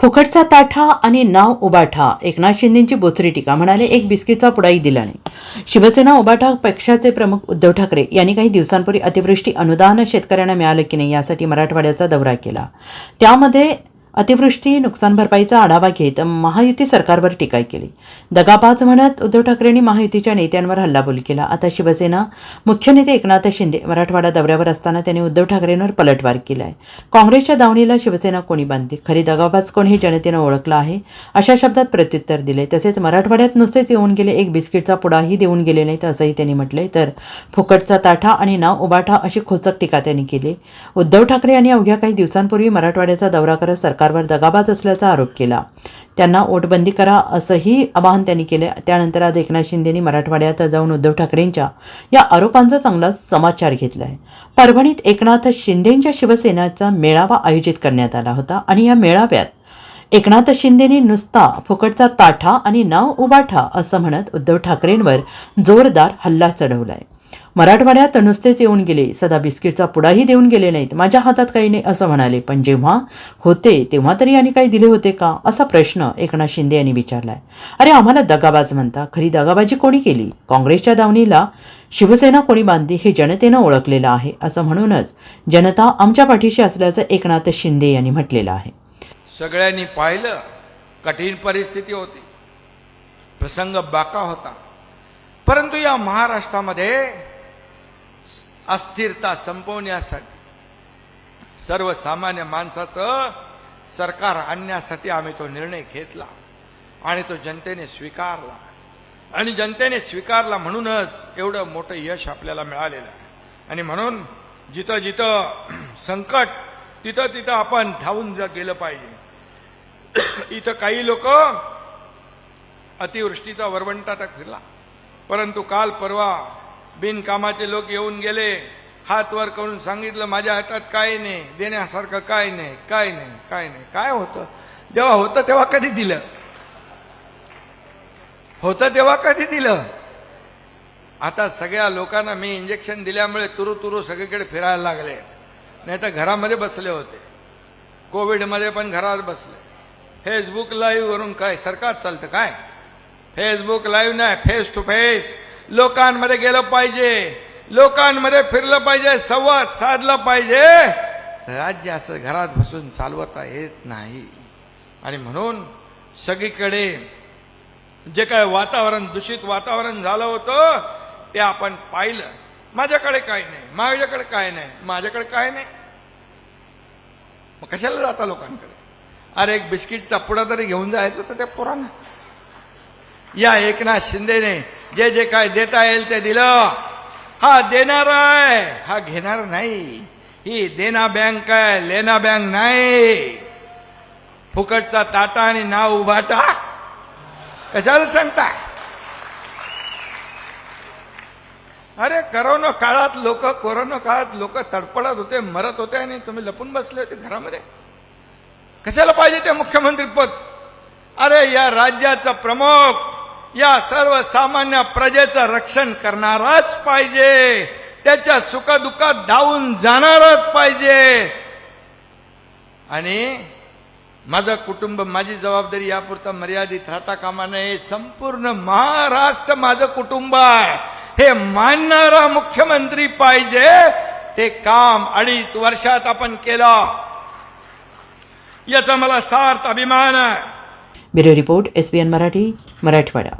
फुकटचा ताठा आणि नाव उबाठा. एकनाथ शिंदेंची बोचरी टीका. म्हणाले एक बिस्किटचा पुडाही दिला नाही शिवसेना उबाठा पक्षाचे प्रमुख उद्धव ठाकरे यांनी काही दिवसांपूर्वी अतिवृष्टी अनुदान शेतकऱ्यांना मिळालं की नाही यासाठी मराठवाड्याचा दौरा केला. त्यामध्ये अतिवृष्टी नुकसान भरपाईचा आढावा घेत महायुती सरकारवर टीका केली. दगाबाज म्हणत उद्धव ठाकरेंनी महायुतीच्या नेत्यांवर हल्लाबोल केला. आता शिवसेना मुख्य नेते एकनाथ शिंदे मराठवाडा दौऱ्यावर असताना त्यांनी उद्धव ठाकरेंवर पलटवार केला आहे काँग्रेसच्या दावणीला शिवसेना कोणी बांधते? खरी दगाबाज कोण हे जनतेनं ओळखलं आहे? अशा शब्दात प्रत्युत्तर दिले तसेच मराठवाड्यात नुसतेच येऊन गेले एक बिस्किटचा पुडाही देऊन गेले नाहीत असंही त्यांनी म्हटले तर फुकटचा ताठा आणि नाव उबाठा अशी खोचक टीका त्यांनी केली. उद्धव ठाकरे यांनी अवघ्या काही दिवसांपूर्वी मराठवाड्याचा दौरा करत सरकारवर दगाबाज असल्याचा आरोप केला. त्यांना ओटबंदी करा असंही आवाहन त्यांनी केले. त्यानंतर आज एकनाथ शिंदेनी मराठवाड्यात जाऊन उद्धव ठाकरेंच्या या आरोपांचा चांगला समाचार घेतला आहे परभणीत एकनाथ शिंदेंच्या शिवसेनेचा मेळावा आयोजित करण्यात आला होता आणि या मेळाव्यात एकनाथ शिंदेने नुसता फुकटचा ताठा आणि नाव उबाठा असं म्हणत उद्धव ठाकरेंवर जोरदार हल्ला चढवलाय. मराठवाड्यात नुसतेच येऊन गेले. सदा बिस्किटचा पुडाही देऊन गेले नाहीत. माझ्या हातात काही नाही असं म्हणाले. पण जेव्हा होते तेव्हा तरी यांनी काही दिले होते का? असा प्रश्न एकनाथ शिंदे यांनी विचारलाय. अरे आम्हाला दगाबाज म्हणता. खरी दगाबाजी कोणी केली? काँग्रेसच्या दावणीला शिवसेना कोणी बांधली हे जनतेनं ओळखलेलं आहे असं म्हणूनच जनता आमच्या पाठीशी असल्याचं एकनाथ शिंदे यांनी म्हटलेलं आहे. सगळ्यांनी पाहिलं. कठीण परिस्थिती होती. प्रसंग बाका होता. परंतु या महाराष्ट्रामध्ये अस्थिरता संपवण्यासाठी सर्वसामान्य माणसाचं सरकार आणण्यासाठी आम्ही तो निर्णय घेतला आणि तो जनतेने स्वीकारला. आणि जनतेने स्वीकारला म्हणूनच एवढं मोठं यश आपल्याला मिळालेलं आहे. आणि म्हणून जिथं जिथं संकट तिथं तिथं आपण धावून गेलं पाहिजे. इथं काही लोक अतिवृष्टीचा वरवंटा फिरला. परंतु काल परवा बिनकामाचे लोक येऊन गेले. हात वर करून सांगितलं माझ्या हातात काय नाही देण्यासारखं काय नाही काय नाही काय नाही. काय होतं? जेव्हा होतं तेव्हा कधी दिलं? होतं तेव्हा कधी दिलं? आता सगळ्या लोकांना मी इंजेक्शन दिल्यामुळे तुरु तुरु सगळीकडे फिरायला लागले. नाही तर घरामध्ये बसले होते. कोविडमध्ये पण घरात बसले. फेसबुक लाईव्हवरून काय सरकार चालतं काय? फेसबुक लाईव्ह नाही फेस टू फेस लोकांमध्ये गेलं पाहिजे. लोकांमध्ये फिरलं पाहिजे संवाद साधला पाहिजे. राज्य असं घरात बसून चालवता येत नाही. आणि म्हणून सगळीकडे जे काय वातावरण दूषित वातावरण झालं होतं ते आपण पाहिलं. माझ्याकडे काय नाही माझ्याकडे काय नाही माझ्याकडे काय नाही. मग कशाला जाता लोकांकडे? अरे एक बिस्किटचा पुडा तरी घेऊन जायचं होतं त्या पोरांना. या एकनाथ शिंदेने जे जे काय देता येईल ते दिलं. हा देणार आहे. हा घेणार नाही. ही देना बँक आहे लेना बँक नाही. फुकटचा ताटा आणि नाव उभाटा. कशाला सांगता अरे करोना काळात लोक कोरोना काळात लोक तडपडत होते मरत होते आणि तुम्ही लपून बसले होते घरामध्ये. कशाला पाहिजे ते मुख्यमंत्री पद? अरे या राज्याचा प्रमुख या सर्वसामान्य प्रजेचं रक्षण करणाराच पाहिजे. त्याच्या सुखदुःखात धावून जाणारच पाहिजे. आणि माझं कुटुंब माझी जबाबदारी यापुरता मर्यादित राहता कामा नये. संपूर्ण महाराष्ट्र माझं कुटुंब आहे. हे मानणारा मुख्यमंत्री पाहिजे. ते काम अडीच वर्षात आपण केलं. याचा मला सार्थ अभिमान आहे. Bureau report S B N Marathi Marathwada.